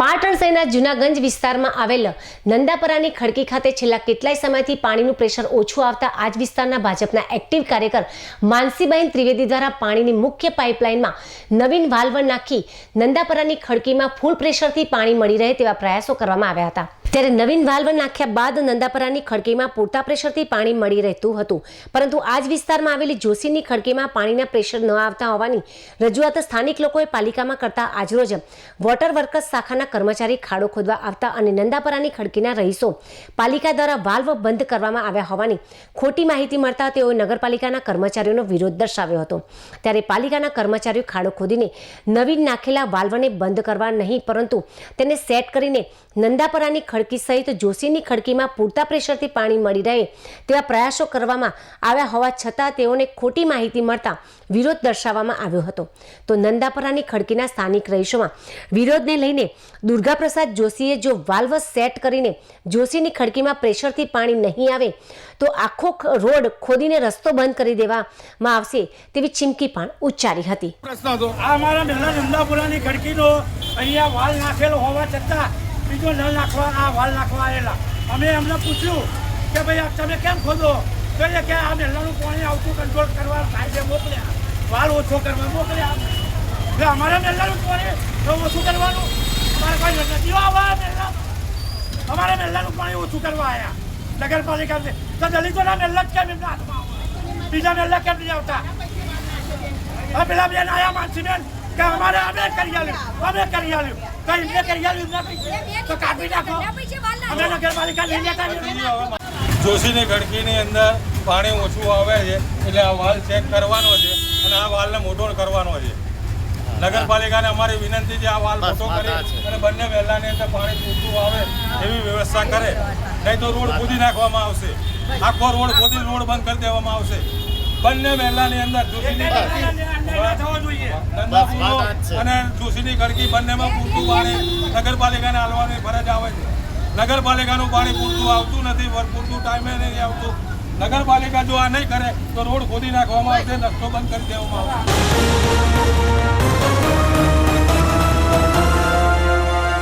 પાટણ શહેરના જૂનાગંજ વિસ્તારમાં આવેલ નંદાપરાની ખડકી ખાતે છેલ્લા કેટલાય સમયથી પાણીનું પ્રેશર ઓછું આવતા આજ વિસ્તારના ભાજપના એક્ટિવ કાર્યકર માનસીબહેન ત્રિવેદી દ્વારા પાણીની મુખ્ય પાઇપલાઇનમાં નવીન વાલ્વ નાખી નંદાપરાની ખડકીમાં ફૂલ પ્રેશરથી પાણી મળી રહે તેવા પ્રયાસો કરવામાં આવ્યા હતા. ત્યારે નવીન વાલ્વ નાખ્યા બાદ નંદાપરાની ખડકીમાં પૂરતા પ્રેશરથી પાણી મળી રહેતું હતું. પરંતુ આજ વિસ્તારમાં આવેલી જોશીની ખડકીમાં પાણીના પ્રેશર ન આવતા હોવાની રજૂઆત સ્થાનિક લોકોએ પાલિકામાં કરતા આજરોજ વોટર વર્કર્સ શાખાના કર્મચારી ખાડો ખોદવા આવતા અને નંદાપરાની ખડકીના રહીશો પાલિકા દ્વારા વાલ્વ બંધ કરવામાં આવ્યા હોવાની ખોટી માહિતી મળતા તેઓએ નગરપાલિકાના કર્મચારીઓનો વિરોધ દર્શાવ્યો હતો. ત્યારે પાલિકાના કર્મચારીઓ ખાડો ખોદીને નવીન નાખેલા વાલ્વને બંધ કરવા નહીં, પરંતુ તેને સેટ કરીને નંદાપરાની ખડકી સહિત જોશીની ખડકીમાં પૂરતા પ્રેશરથી પાણી મળી રહે તેવા પ્રયાસો કરવામાં આવ્યા હોવા છતાં તેઓને ખોટી માહિતી મળતા વિરોધ દર્શાવવામાં આવ્યો હતો. તો નંદાપરાની ખડકીના સ્થાનિક રહીશોમાં વિરોધને લઈને દુર્ગાપ્રસાદ જોશીએ જો વાલ્વ સેટ કરીને જોશીની ખડકીમાં પ્રેશરથી પાણી નહીં આવે, તો આખો રોડ ખોદીને રસ્તો બંધ કરી દેવામાં આવશે તેવી ચીમકી પણ ઉચ્ચારી હતી. પ્રશ્ન હતો. આ અમારા નંદાપુરાની ખડકીનો અહીંયા વાલ નાખેલો હોવા છતાં બીજો ન નાખવા, આ વાલ નાખવા આવેલા. અમે એમને પૂછ્યું કે ભાઈ તમે કેમ ખોદો? તો એ કે આ મેલાનું પાણી આવતું કંટ્રોલ કરવા સાહેબે મોકલ્યા. વાલ ઓછો કરવા મોકલ્યા. એટલે અમારે મેલાનું પાણી તો ઓછું કરવાનું? અમારે કોઈ નથી. આવવા મેલા. અમારે મેલાનું પાણી ઓછું કરવા આવ્યા નગરપાલિકા તો દલિતોના મેલા જ કેમ એમના હાથમાં? બીજા મેલા કેમ નહીં આવતા? પેલા બેન આયા માનસી બેન કે અમારે અમે કરી આલ્યું. અમે કરી આલ્યું. તો એમને કરી આલ્યું તો કાપી નાખો. અમે નગરપાલિકા લઈ જતા. જોશીની ખડકીની અંદર પાણી ઓછું આવે છે એટલે આ વાલ ચેક કરવાનો છે અને આ વાલને મોટો કરવાનો છે. નગરપાલિકાને અમારી વિનંતી છે આ વાલ મોટો કરે અને બંને વહેલાની અંદર પાણી પૂરતું આવે એવી વ્યવસ્થા કરે. નહીં તો રોડ ખોદી નાખવામાં આવશે. આખો રોડ ખોદી રોડ બંધ કરી દેવામાં આવશે. બંને વહેલાની અંદર જોશીની અને જોશીની ખડકી બંનેમાં પૂરતું પાણી નગરપાલિકાને હાલવાની ફરજ આવે છે. નગરપાલિકાનું પાણી પૂરતું આવતું નથી પૂરતું ટાઈમે નહીં આવતું. નગરપાલિકા જો આ નહીં કરે તો રોડ ખોદી નાખવામાં આવશે રસ્તો બંધ કરી દેવામાં આવશે.